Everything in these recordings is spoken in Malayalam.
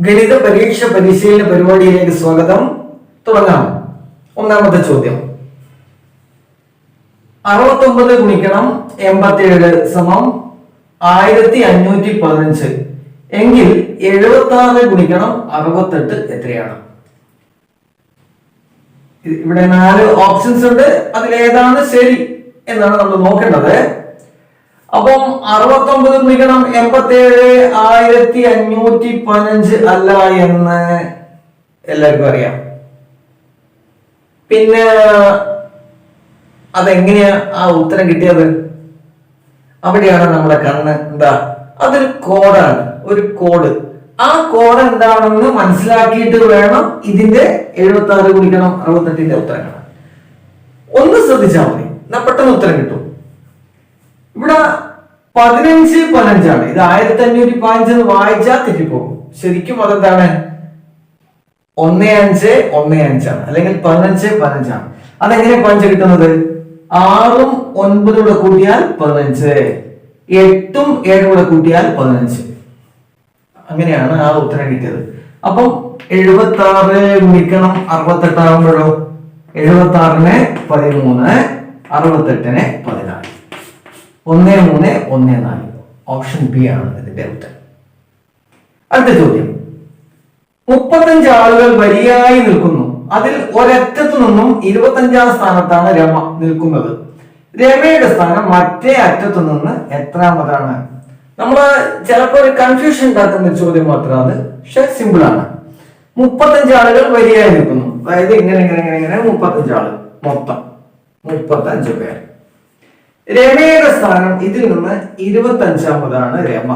ഗണിത പരീക്ഷ പരിശീലന പരിപാടിയിലേക്ക് സ്വാഗതം. തുടങ്ങാം. ഒന്നാമത്തെ ചോദ്യം. അറുപത്തൊമ്പത് ഗുണിക്കണം എൺപത്തിയേഴ് സമം ആയിരത്തി അഞ്ഞൂറ്റി പതിനഞ്ച് എങ്കിൽ എഴുപത്തി ആറ് ഗുണിക്കണം അറുപത്തെട്ട് എത്രയാണ്? ഇവിടെ നാല് ഓപ്ഷൻസ് ഉണ്ട്. അതിലേതാണ് ശരി എന്നാണ് നമ്മൾ നോക്കേണ്ടത്. അപ്പം അറുപത്തൊമ്പത് ഗുണിക്കണം എൺപത്തിയേഴ് ആയിരത്തി അഞ്ഞൂറ്റി പതിനഞ്ച് അല്ല എന്ന് എല്ലാവർക്കും അറിയാം. പിന്നെ അതെങ്ങനെയാ ആ ഉത്തരം കിട്ടിയത്? അവിടെയാണ് നമ്മുടെ കണ്ണ്. എന്താ? അതൊരു കോഡാണ്. ഒരു കോഡ്. ആ കോഡ് എന്താണെന്ന് മനസ്സിലാക്കിയിട്ട് വേണം ഇതിന്റെ എഴുപത്തി ആറ് കുടിക്കണം അറുപത്തെട്ടിന്റെ ഉത്തരം കാണാൻ ഒന്ന് ശ്രദ്ധിച്ചാൽ മതി. എന്നാ പെട്ടെന്ന് ഉത്തരം കിട്ടും. പതിനഞ്ച് പതിനഞ്ചാണ്. ഇത് ആയിരത്തി അഞ്ഞൂറ്റി പതിനഞ്ച് എന്ന് വായിച്ചാൽ തെറ്റിപ്പോകും. ശരിക്കും അതെന്താണ്? ഒന്ന് അഞ്ച് ഒന്ന് അഞ്ചാണ്. അല്ലെങ്കിൽ പതിനഞ്ച് പതിനഞ്ചാണ്. അതെങ്ങനെ പതിനഞ്ച് കിട്ടുന്നത്? ആറും ഒൻപതും കൂടെ കൂട്ടിയാൽ പതിനഞ്ച്. എട്ടും ഏഴും കൂടെ കൂട്ടിയാൽ പതിനഞ്ച്. അങ്ങനെയാണ് ആ ഉത്തരം കിട്ടിയത്. അപ്പം എഴുപത്തി ആറ് ഗുണിക്കണം അറുപത്തെട്ടാകുമ്പോഴോ എഴുപത്തി ആറിന് പതിമൂന്ന് അറുപത്തെട്ടിന് പതിനാല് ഒന്ന് മൂന്ന് ഒന്ന് നാല്. ഓപ്ഷൻ ബി ആണ് ഇതിന്റെ ഉത്തരം അടുത്ത ചോദ്യം. മുപ്പത്തഞ്ച് ആളുകൾ വരിയായി നിൽക്കുന്നു. അതിൽ ഒരറ്റത്തു നിന്നും ഇരുപത്തഞ്ചാം സ്ഥാനത്താണ് രമ നിൽക്കുന്നത്. രമയുടെ സ്ഥാനം മറ്റേ അറ്റത്തു നിന്ന് എത്രാമതാണ്? നമ്മൾ ചിലപ്പോൾ ഒരു കൺഫ്യൂഷൻ ഉണ്ടാക്കുന്ന ചോദ്യം മാത്രമാണ് പക്ഷെ സിമ്പിൾ ആണ്. മുപ്പത്തഞ്ച് ആളുകൾ വരിയായി നിൽക്കുന്നു. അതായത് ഇങ്ങനെ ഇങ്ങനെ ഇങ്ങനെ ഇങ്ങനെ മുപ്പത്തഞ്ച് മൊത്തം. മുപ്പത്തഞ്ച് പേര്. രമയുടെ സ്ഥാനം ഇതിൽ നിന്ന് ഇരുപത്തഞ്ചാമതാണ് രമ.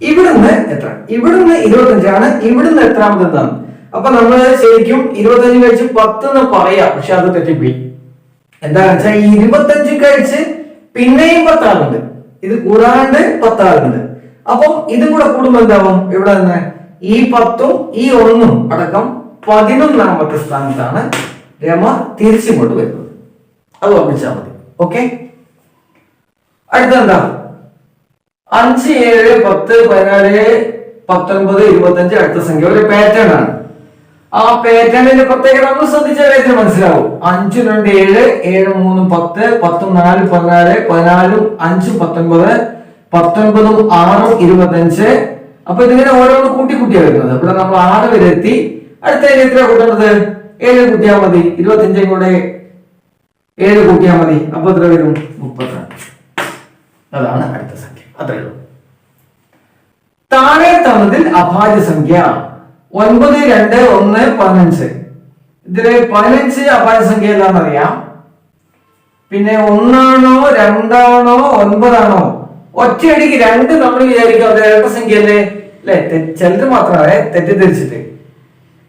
ഇവിടുന്ന് എത്ര? ഇവിടുന്ന് ഇരുപത്തഞ്ചാണ്. ഇവിടുന്ന് എത്രാമതെന്നാണ് അപ്പൊ നമ്മൾ ശരിക്കും ഇരുപത്തഞ്ച് കഴിച്ച് പത്ത് എന്ന് പറയാം. പക്ഷെ അത് തെറ്റിപ്പോയി. എന്താണെന്ന് വെച്ചാൽ ഈ ഇരുപത്തഞ്ച് കഴിച്ച് പിന്നെയും പത്താളുണ്ട്. ഇത് കൂടാണ്ട് പത്താളുണ്ട്. അപ്പം ഇതും കൂടെ കൂടുമ്പോ എന്താവും? ഇവിടെ നിന്ന് ഈ പത്തും ഈ ഒന്നും അടക്കം പതിനൊന്നാമത്തെ സ്ഥാനത്താണ് രമ തിരിച്ചു വരുന്നത്. അത് ഓർമ്മിച്ചാൽ മതി. ഓക്കെ അടുത്തെന്താ? അഞ്ച് ഏഴ് പത്ത് പതിനാല് പത്തൊൻപത് ഇരുപത്തഞ്ച് അടുത്ത സംഖ്യ ഒരു പാറ്റേൺ ആണ്. ആ പാറ്റേണിന്റെ പ്രത്യേകത നമ്മൾ ശ്രദ്ധിച്ചാൽ ഇതിന് മനസ്സിലാവും. അഞ്ച് രണ്ട് ഏഴ് ഏഴ് മൂന്ന് പത്ത് പത്തും നാല് പതിനാല് പതിനാലും അഞ്ചും പത്തൊൻപത് പത്തൊൻപതും ആറും ഇരുപത്തഞ്ച്. അപ്പൊ ഇതിങ്ങനെ ഓരോന്ന് കൂട്ടി കൂട്ടിയാണ് വരുന്നത്. ഇവിടെ നമ്മൾ ആറ് വരെ എത്തി. അടുത്ത ഏഴ് എത്ര കൂട്ടുന്നത് ഏഴ് കൂട്ടിയാൽ മതി. ഇരുപത്തഞ്ചും കൂടെ ഏഴ് കൂട്ടിയാൽ മതി. അപ്പൊ എത്ര വരും. മുപ്പത്തിരണ്ട് അതാണ് അടുത്ത സംഖ്യ. അത്രേ ഉള്ളൂ. താഴെ തന്നതിൽ അഭാജ്യ സംഖ്യ ഒൻപത് രണ്ട് ഒന്ന് പതിനഞ്ച്. ഇതിൽ പതിനഞ്ച് അഭാജ്യ സംഖ്യ എന്താണെന്നറിയാം? പിന്നെ ഒന്നാണോ രണ്ടാണോ ഒൻപതാണോ? ഒറ്റയടിക്ക് രണ്ട് നമ്മൾ വിചാരിക്കും അത് ഇരട്ട സംഖ്യ അല്ലേ? അല്ലെ? ചിലത് മാത്രമേ തെറ്റിദ്ധരിച്ചിട്ട്.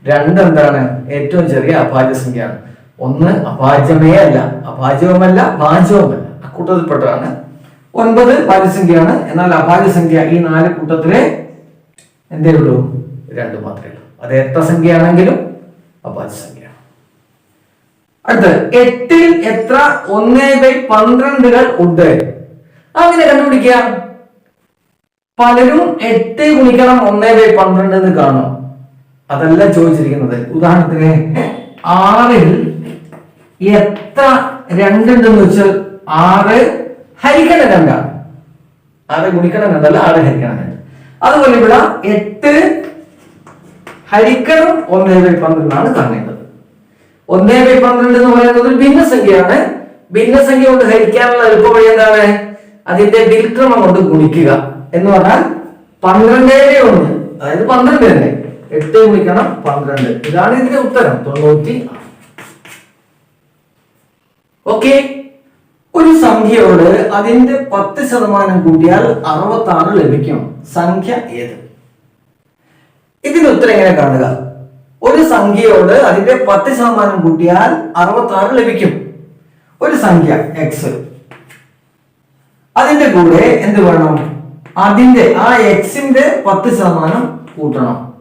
രണ്ട് എന്താണ്? ഏറ്റവും ചെറിയ അഭാജ്യ സംഖ്യയാണ്. ഒന്ന് അഭാജ്യമേ അല്ല അഭാജ്യവുമല്ല വാചവുമല്ല. അക്കൂട്ടത്തിൽപ്പെട്ടതാണ് ഒൻപത് ഭാജ്യസംഖ്യയാണ് എന്നാൽ അഭാജ്യസംഖ്യ ഈ നാല് കൂട്ടത്തിലെ എന്തേ ഉള്ളൂ? രണ്ട് മാത്രമേ ഉള്ളൂ. അത് എത്ര സംഖ്യയാണെങ്കിലും അഭാജ്യസംഖ്യയാണ് അടുത്ത് എട്ടിൽ എത്ര? ഒന്ന് ബൈ പന്ത്രണ്ടുകൾ ഉണ്ട്. അങ്ങനെ കണ്ടുപിടിക്കുക? പലരും എട്ട് ഗുണിക്കണം ഒന്ന് ബൈ പന്ത്രണ്ട് എന്ന് കാണും. അതല്ല ചോദിച്ചിരിക്കുന്നത്. ഉദാഹരണത്തിന് ആറിൽ എത്ര രണ്ടുണ്ടെന്ന് വെച്ചാൽ ആറ് ഹരിക്കണം രണ്ടാണ് ആറ് ഗുണിക്കണം രണ്ടല്ല ആറ് ഹരിക്കണം രണ്ട്. അതുപോലെ ഇവിടെ എട്ട് ഹരിക്കണം ഒന്നേ ബൈ പന്ത്രണ്ടാണ് കാണേണ്ടത് ഒന്നേ ബൈ പന്ത്രണ്ട് എന്ന് പറയുന്നത് ഒരു ഭിന്നസംഖ്യയാണ്. ഭിന്നസംഖ്യ കൊണ്ട് ഹരിക്കാനുള്ള എളുപ്പവഴി എന്താണ്? അതിന്റെ വിൽക്രമം കൊണ്ട് ഗുണിക്കുക എന്ന് പറഞ്ഞാൽ പന്ത്രണ്ടേ ഒന്ന്. അതായത് പന്ത്രണ്ട് തന്നെ. എട്ട് ഗുണിക്കണം പന്ത്രണ്ട്. ഇതാണ് ഇതിന്റെ ഉത്തരം. തൊണ്ണൂറ്റി ഓക്കെ ഒരു സംഖ്യയോട് അതിന്റെ പത്ത് ശതമാനം കൂട്ടിയാൽ അറുപത്തി ആറ് ലഭിക്കും. സംഖ്യ ഏത്? ഇതിന്റെ ഉത്തരം എങ്ങനെ കാണുക? ഒരു സംഖ്യയോട് അതിന്റെ പത്ത് ശതമാനം കൂട്ടിയാൽ അറുപത്തി ആറ് ലഭിക്കും. ഒരു സംഖ്യ എക്സ് അതിന്റെ കൂടെ എന്ത് വേണം? അതിന്റെ ആ എക്സിന്റെ പത്ത് ശതമാനം കൂട്ടണം.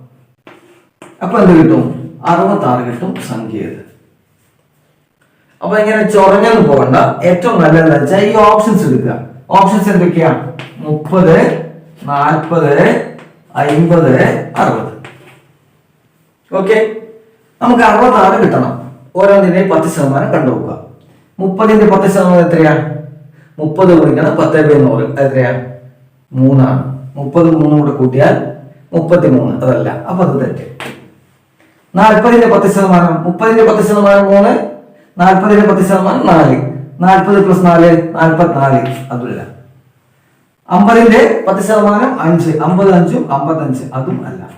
അപ്പൊ എന്ത് കിട്ടും? അറുപത്തി ആറ് കിട്ടും സംഖ്യ ഏത്? അപ്പൊ ഇങ്ങനെ ചൊറഞ്ഞൊന്നും പോകണ്ട. ഏറ്റവും നല്ലതെന്ന് വെച്ചാൽ ഈ ഓപ്ഷൻസ് എടുക്കുക. ഓപ്ഷൻസ് എന്തൊക്കെയാ? മുപ്പത് നാൽപ്പത് അയിമ്പത് അറുപത്. ഓക്കെ നമുക്ക് അറുപത്താറ് കിട്ടണം. ഓരോന്നിന്റെയും പത്ത് ശതമാനം കണ്ടുപോക്കുക മുപ്പതിന്റെ പത്ത് ശതമാനം എത്രയാ? മുപ്പത് ഗുണിക്കണം പത്ത് ബൈ നൂറ്. എത്രയാണ് എത്രയാ? മൂന്നാണ്. മുപ്പത് മൂന്നും കൂടെ കൂട്ടിയാൽ മുപ്പത്തി മൂന്ന് അതല്ല. അപ്പൊ അത് തെറ്റ്. നാൽപ്പതിന്റെ പത്ത് ശതമാനം. മുപ്പതിന്റെ പത്ത് ശതമാനം മൂന്ന്. നാൽപ്പതിന്റെ പത്ത് ശതമാനം നാല്. നാൽപ്പത് പ്ലസ് നാല് നാൽപ്പത്തിനാല് അതുമില്ല. അമ്പതിന്റെ പത്ത് ശതമാനം അഞ്ച്. അമ്പത് അഞ്ചും അമ്പത്തഞ്ച്. അതും അല്ല.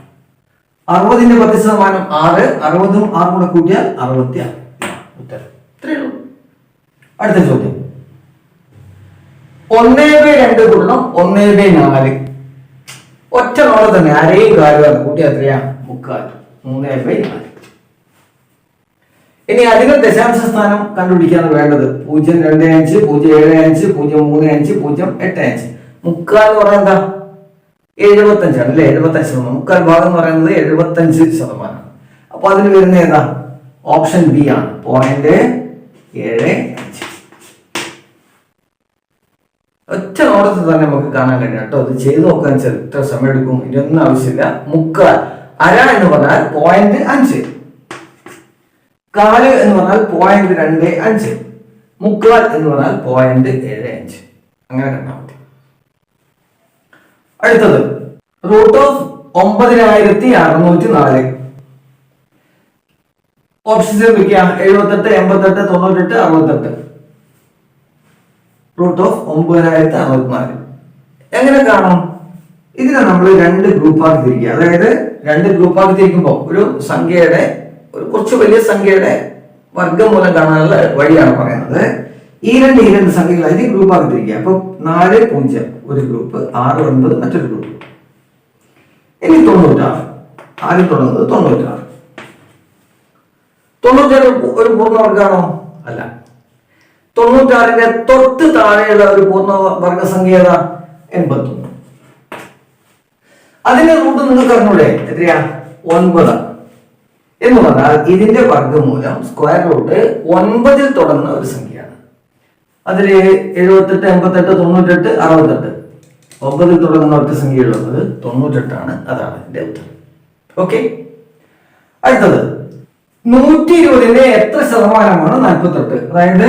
അറുപതിന്റെ പത്ത് ശതമാനം ആറ്. അറുപതും ആറും കൂടെ കൂട്ടിയാൽ അറുപത്തി ഉത്തരം. ഇത്രയേ ഉള്ളൂ. അടുത്ത ചോദ്യം. ഒന്നേ ബൈ രണ്ട് കൂട്ടണം ഒന്നേ ബൈ നാല്. ഒറ്റ നോളെ തന്നെ അരയും കാലുമാണ് കൂട്ടി എത്രയാ? മുക്കാൽ. മൂന്നേ ബൈ നാല്. ഇനി അധികം ദശാംശ സ്ഥാനം കണ്ടുപിടിക്കാണ് വേണ്ടത്. പൂജ്യം രണ്ട് അഞ്ച് പൂജ്യം ഏഴ് അഞ്ച് പൂജ്യം മൂന്ന് അഞ്ച് പൂജ്യം എട്ട് അഞ്ച്. മുക്കാൽ എന്ന് പറയുന്നത് എന്താ? എഴുപത്തഞ്ചാണ് അല്ലെ? എഴുപത്തഞ്ച് ശതമാനം. മുക്കാൽ ഭാഗം എന്ന് പറയുന്നത് എഴുപത്തഞ്ച് ശതമാനം അപ്പൊ അതിന് വരുന്ന ഏതാ? ഓപ്ഷൻ ബി ആണ്. പോയിന്റ് ഏഴ് അഞ്ച്. ഒറ്റ നോട്ടത്തിൽ തന്നെ നമുക്ക് കാണാൻ കഴിയും കേട്ടോ. ഇത് ചെയ്തു നോക്കാൻ വെച്ചാൽ ഇത്ര സമയം എടുക്കും. ഇതിനൊന്നും ആവശ്യമില്ല. മുക്കാൽ. അര എന്ന് പറഞ്ഞാൽ പോയിന്റ് അഞ്ച്. കാൽ എന്ന് പറഞ്ഞാൽ പോയിന്റ് രണ്ട് അഞ്ച്. മുക്കാൽ എന്ന് പറഞ്ഞാൽ പോയിന്റ് ഏഴ് അഞ്ച്. അങ്ങനെ കണ്ടാൽ മതി. അടുത്തത് റൂട്ട് ഓഫ് ഒമ്പതിനായിരത്തി അറുന്നൂറ്റി നാല് ഓപ്ഷൻസ് എന്തൊക്കെയാ എഴുപത്തെട്ട് എൺപത്തെട്ട് തൊണ്ണൂറ്റെട്ട് അറുപത്തെട്ട്. റൂട്ട് ഓഫ് ഒമ്പതിനായിരത്തി അറുപത്തിനാല് എങ്ങനെ കാണും? ഇതിനെ നമ്മൾ രണ്ട് ഗ്രൂപ്പാക്കി തിരിക്കുക. അതായത് രണ്ട് ഗ്രൂപ്പാക്കി തിരിക്കുമ്പോൾ ഒരു സംഖ്യയുടെ ഒരു കുറച്ച് വലിയ സംഖ്യയുടെ വർഗമൂലം കാണാനുള്ള വഴിയാണ് പറയുന്നത്. ഈ രണ്ട് ഈ രണ്ട് സംഖ്യകളായിരിക്കും ഗ്രൂപ്പാക്കി തിരിക്കുക അപ്പൊ നാല് പൂജ്യം ഒരു ഗ്രൂപ്പ് ആറ് ഒൻപത് മറ്റൊരു ഗ്രൂപ്പ് ഇനി തൊണ്ണൂറ്റാറ്. ആദ്യം തുടങ്ങുന്നത് തൊണ്ണൂറ്റാറ്. തൊണ്ണൂറ്റാറ് ഒരു പൂർണവർഗമാണോ അല്ല. തൊണ്ണൂറ്റാറിന്റെ തൊട്ട് താഴെയുള്ള ഒരു പൂർണ വർഗസംഖ്യ ഏതാ? എൺപത്തൊന്ന്. അതിന്റെ റൂട്ട് നിങ്ങൾക്ക് അറിഞ്ഞൂടെ? എത്രയാ? ഒൻപത്. എന്ന് പറഞ്ഞാൽ ഇതിന്റെ വർഗമൂലം സ്ക്വയർ റൂട്ട് ഒൻപതിൽ തുടങ്ങുന്ന ഒരു സംഖ്യയാണ്. അതിൽ എഴുപത്തെട്ട് എൺപത്തെട്ട് തൊണ്ണൂറ്റെട്ട് അറുപത്തെട്ട്. ഒമ്പതിൽ തുടങ്ങുന്ന ഒറ്റ സംഖ്യയുള്ളത് തൊണ്ണൂറ്റെട്ടാണ്. അതാണ് ഇതിന്റെ ഉത്തരം. ഓക്കെ അടുത്തത്. നൂറ്റി ഇരുപതിന്റെ എത്ര ശതമാനമാണ് നാൽപ്പത്തെട്ട്? അതായത്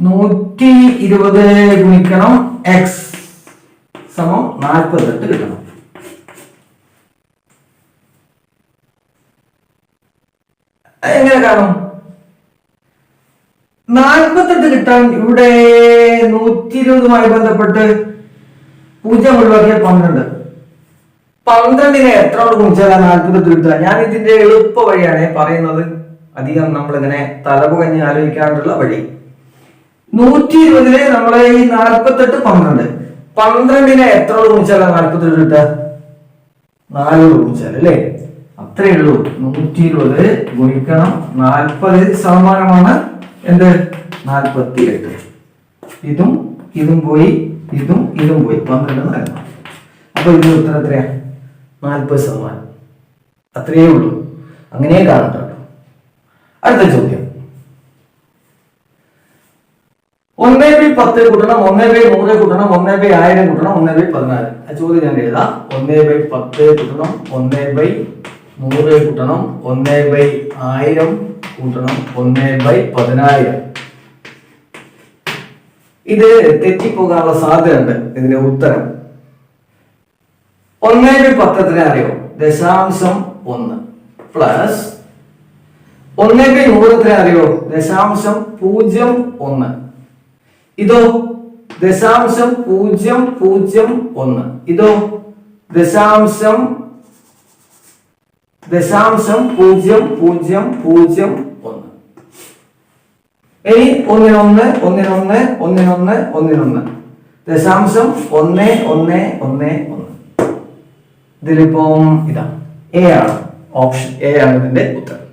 നൂറ്റി ഇരുപത് ഗുണിക്കണം എക്സ് സമം നാൽപ്പത്തെട്ട് കിട്ടണം അത് എങ്ങനെ കാണും? നാൽപ്പത്തെട്ട് കിട്ടാൻ ഇവിടെ നൂറ്റി ഇരുപതുമായി ബന്ധപ്പെട്ട് പൂജ്യം ഒഴിവാക്കിയ പന്ത്രണ്ട്. പന്ത്രണ്ടിനെ എത്ര കൊണ്ട് കുറിച്ചാൽ നാൽപ്പത്തെട്ട് കിട്ടുക? ഞാൻ ഇതിന്റെ എളുപ്പ വഴിയാണ് പറയുന്നത്. അധികം നമ്മളിങ്ങനെ തലപുകഞ്ഞ് ആലോചിക്കാണ്ടുള്ള വഴി. നൂറ്റി ഇരുപതിലെ നമ്മളെ ഈ നാൽപ്പത്തെട്ട് പന്ത്രണ്ട്. പന്ത്രണ്ടിനെ എത്ര കൊണ്ട് കുറിച്ചാൽ നാൽപ്പത്തെട്ട് കിട്ടുക? നാലോട് കുറിച്ചാൽ അല്ലേ? അത്രേ ഉള്ളൂ. നൂറ്റി ഇരുപത് ഗുണിക്കണം നാൽപ്പത് ശതമാനമാണ് എന്ത്? നാൽപ്പത്തി എട്ട് ഇതും ഇതും പോയി ഇതും ഇതും പോയി. പന്ത്രണ്ട് നാല് അപ്പൊ ഇതിന് ഉത്തരം എത്രയാ? നാൽപ്പത് ശതമാനം. അത്രയേ ഉള്ളൂ. അങ്ങനെ കാണട്ടോ അടുത്ത ചോദ്യം. ഒന്നേ ബൈ പത്ത് കൂട്ടണം ഒന്നേ ബൈ നൂറ് കൂട്ടണം ഒന്നേ ബൈ ആയിരം കൂട്ടണം ഒന്നേ ബൈ പതിനാല്. ആ ചോദ്യം ഞാൻ എഴുതാം. ഒന്നേ ബൈ പത്ത് കൂട്ടണം ഒന്നേ ബൈ നൂറ് കൂട്ടണം ഒന്ന് ബൈ ആയിരം കൂട്ടണം ഒന്ന് ബൈ പതിനായിരം. ഇത് തെറ്റിപ്പോകാനുള്ള സാധ്യതയുണ്ട് ഇതിന്റെ ഉത്തരം. ഒന്ന് ബൈ പത്തത്തിന് അറിയോ? ദശാംശം ഒന്ന് പ്ലസ് ഒന്ന് ബൈ നൂറത്തിന് അറിയോ? ദശാംശം പൂജ്യം ഒന്ന്. ഇതോ ദശാംശം പൂജ്യം പൂജ്യം ഒന്ന്. ഇതോ ദശാംശം ദശാംശം പൂജ്യം പൂജ്യം പൂജ്യം ഒന്ന്. ഇനി ഒന്നിനൊന്ന് ഒന്നിനൊന്ന് ഒന്നിനൊന്ന് ഒന്നിനൊന്ന്. ദശാംശം ഒന്ന് ഒന്ന് ഒന്ന് ഒന്ന്. ഇതിലിപ്പം ഇതാ എ ആണ്. ഓപ്ഷൻ എ ആണ് ഇതിന്റെ ഉത്തരം.